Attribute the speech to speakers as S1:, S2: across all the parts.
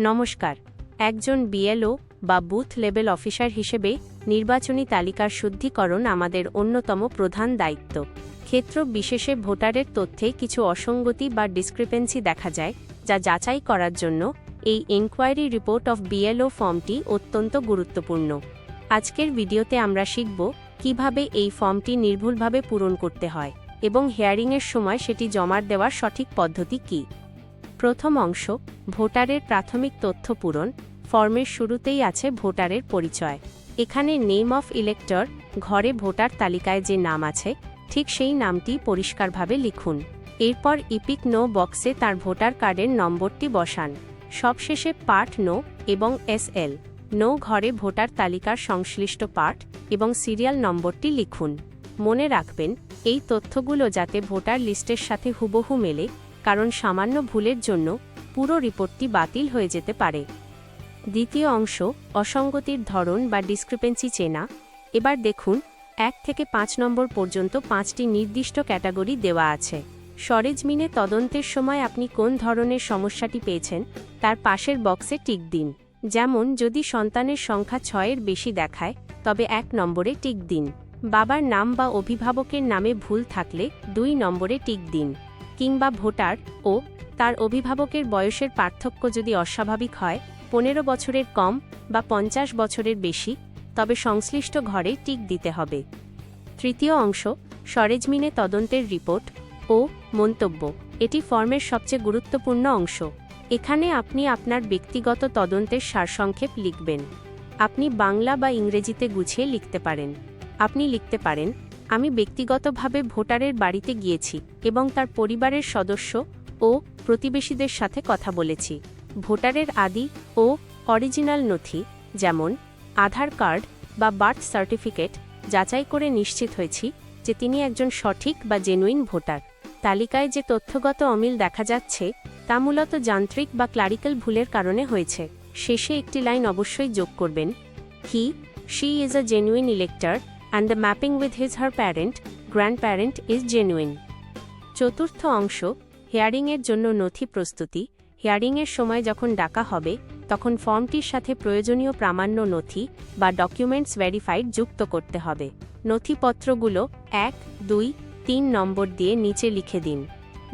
S1: নমস্কার। একজন বিএলও বা বুথ লেভেল অফিসার হিসেবে নির্বাচনী তালিকার শুদ্ধিকরণ আমাদের অন্যতম প্রধান দায়িত্ব। ক্ষেত্র বিশেষে ভোটারের তথ্যে কিছু অসঙ্গতি বা ডিসক্রিপেন্সি দেখা যায়, যা যাচাই করার জন্য এই এনকোয়ারি রিপোর্ট অফ বিএলও ফর্মটি অত্যন্ত গুরুত্বপূর্ণ। আজকের ভিডিওতে আমরা শিখব কীভাবে এই ফর্মটি নির্ভুলভাবে পূরণ করতে হয় এবং হেয়ারিংয়ের সময় সেটি জমার দেওয়ার সঠিক পদ্ধতি কী। প্রথম অংশ, ভোটারের প্রাথমিক তথ্য পূরণ, ফর্মের শুরুতেই আছে ভোটারের পরিচয়। এখানে নেম অফ ইলেক্টর ঘরে ভোটার তালিকায় যে নাম আছে, ঠিক সেই নামটি পরিষ্কারভাবে লিখুন। এরপর ইপিক নো বক্সে তার ভোটার কার্ডের নম্বরটি বসান। সবশেষে পার্ট নো এবং এসএল নো ঘরে ভোটার তালিকার সংশ্লিষ্ট পার্ট এবং সিরিয়াল নম্বরটি লিখুন। মনে রাখবেন, এই তথ্যগুলো যাতে ভোটার লিস্টের সাথে হুবহু মেলে কারণ সামান্য ভুলের জন্য পুরো রিপোর্টটি বাতিল হয়ে যেতে পারে। দ্বিতীয় অংশ, অসঙ্গতির ধরন বা ডিসক্রিপেন্সি চেনা। এবার দেখুন, এক থেকে পাঁচ নম্বর পর্যন্ত পাঁচটি নির্দিষ্ট ক্যাটাগরি দেওয়া আছে। সরেজমিনে তদন্তের সময় আপনি কোন ধরনের সমস্যাটি পেয়েছেন, তার পাশের বক্সে টিক দিন। যেমন, যদি সন্তানের সংখ্যা ছয়ের বেশি দেখায়, তবে এক নম্বরে টিক দিন। বাবার নাম বা অভিভাবকের নামে ভুল থাকলে দুই নম্বরে টিক দিন। কিংবা ভোটার ও তার অভিভাবকের বয়সের পার্থক্য যদি অস্বাভাবিক হয়, পনেরো বছরের কম বা পঞ্চাশ বছরের বেশি, তবে সংশ্লিষ্ট ঘরে টিক দিতে হবে। তৃতীয় অংশ, সরেজমিনে তদন্তের রিপোর্ট ও মন্তব্য। এটি ফর্মের সবচেয়ে গুরুত্বপূর্ণ অংশ। এখানে আপনি আপনার ব্যক্তিগত তদন্তের সারসংক্ষেপ লিখবেন। আপনি বাংলা বা ইংরেজিতে গুছিয়ে লিখতে পারেন। আপনি লিখতে পারেন আমি ব্যক্তিগতভাবে ভোটারের বাড়িতে গিয়েছি এবং তার পরিবারের সদস্য ও প্রতিবেশীদের সাথে কথা বলেছি। ভোটারের আদি ও অরিজিনাল নথি, যেমন আধার কার্ড বা বার্থ সার্টিফিকেট, যাচাই করে নিশ্চিত হয়েছি যে তিনি একজন সঠিক বা জেনুইন ভোটার। তালিকায় যে তথ্যগত অমিল দেখা যাচ্ছে, তা মূলত যান্ত্রিক বা ক্লারিক্যাল ভুলের কারণে হয়েছে। শেষে একটি লাইন অবশ্যই যোগ করবেন। He, she is a genuine elector and the mapping with his her parent grand parent is genuine চতুর্থ অংশ হেয়ারিংয়ের জন্য নথি প্রস্তুতি হিয়ারিংয়ের সময় যখন ডাকা হবে, তখন ফর্মটির সাথে প্রয়োজনীয় প্রামাণ্য নথি বা ডকুমেন্টস ভেরিফাইড যুক্ত করতে হবে। নথিপত্রগুলো এক, দুই, তিন নম্বর দিয়ে নিচে লিখে দিন।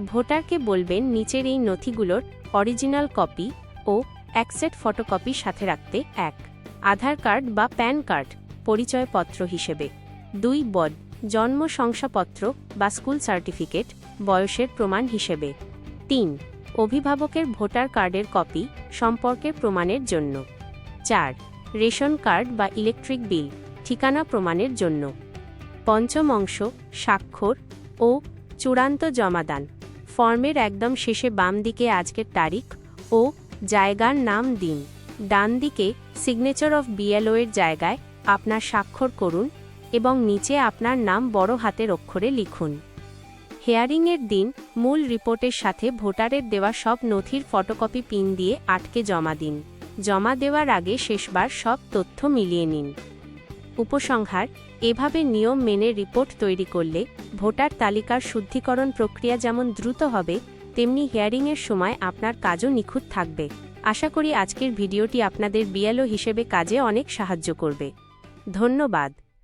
S1: ভোটারকে বলবেন নিচের এই নথিগুলোর অরিজিনাল কপি ও এক সেট ফটোকপি সাথে রাখতে এক। আধার কার্ড বা প্যান কার্ড পরিচয়পত্র হিসেবে। দুই বড জন্ম শংসাপত্র বা স্কুল সার্টিফিকেট, বয়সের প্রমাণ হিসেবে। তিন, অভিভাবকের ভোটার কার্ডের কপি, সম্পর্কের প্রমাণের জন্য। চার, রেশন কার্ড বা ইলেকট্রিক বিল, ঠিকানা প্রমাণের জন্য। পঞ্চম অংশ, স্বাক্ষর ও চূড়ান্ত জমাদান। ফর্মের একদম শেষে বাম দিকে আজকের তারিখ ও জায়গার নাম দিন। ডান দিকে সিগনেচার অফ বিএলও এর জায়গায় আপনার স্বাক্ষর করুন এবং নিচে আপনার নাম বড় হাতের অক্ষরে লিখুন। হেয়ারিংয়ের দিন, মূল রিপোর্টের সাথে ভোটারের দেওয়া সব নথির ফটোকপি পিন দিয়ে আটকে জমা দিন। জমা দেওয়ার আগে শেষবার সব তথ্য মিলিয়ে নিন। উপসংহার, এভাবে নিয়ম মেনে রিপোর্ট তৈরি করলে ভোটার তালিকার শুদ্ধিকরণ প্রক্রিয়া যেমন দ্রুত হবে, তেমনি হিয়ারিংয়ের সময় আপনার কাজও নিখুঁত থাকবে। আশা করি আজকের ভিডিওটি আপনাদের বিএলও হিসেবে কাজে অনেক সাহায্য করবে। ধন্যবাদ।